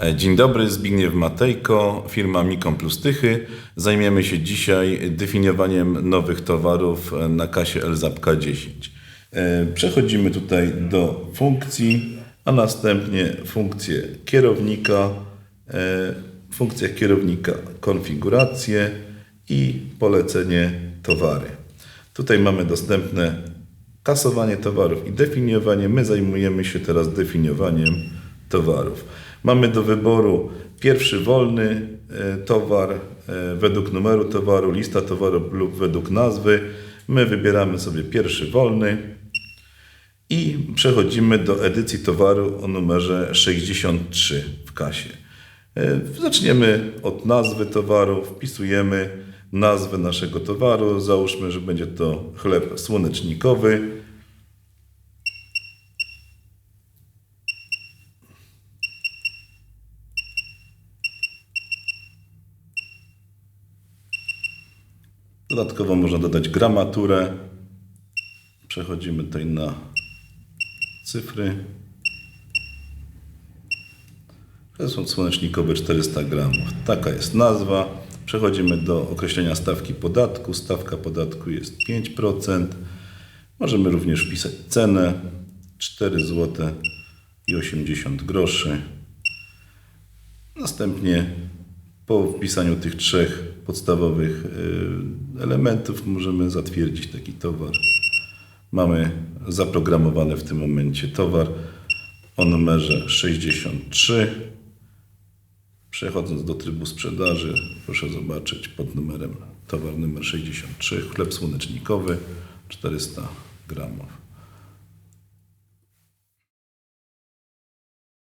E, Dzień dobry, Zbigniew Matejko, firma Mikon Plus Tychy. Zajmiemy się dzisiaj definiowaniem nowych towarów e, na kasie LZAPK 10. E, Przechodzimy tutaj do funkcji, a następnie funkcję kierownika, funkcja kierownika konfigurację i polecenie towary. Tutaj mamy dostępne kasowanie towarów i definiowanie. My zajmujemy się teraz definiowaniem towarów. Mamy do wyboru pierwszy wolny e, towar e, według numeru towaru, lista towaru lub według nazwy. My wybieramy sobie pierwszy wolny i przechodzimy do edycji towaru o numerze 63 w kasie. E, Zaczniemy od nazwy towaru, wpisujemy nazwę naszego towaru. Załóżmy, że będzie to chleb słonecznikowy. Dodatkowo można dodać gramaturę. Przechodzimy tutaj na cyfry. To są słonecznikowe 400 gramów. Taka jest nazwa. Przechodzimy do określenia stawki podatku. Stawka podatku jest 5%. Możemy również wpisać cenę 4 zł i 80 groszy. Następnie po wpisaniu tych trzech podstawowych y, elementów możemy zatwierdzić taki towar. Mamy zaprogramowany w tym momencie towar o numerze 63. Przechodząc do trybu sprzedaży, proszę zobaczyć pod numerem towar numer 63, chleb słonecznikowy 400 gramów.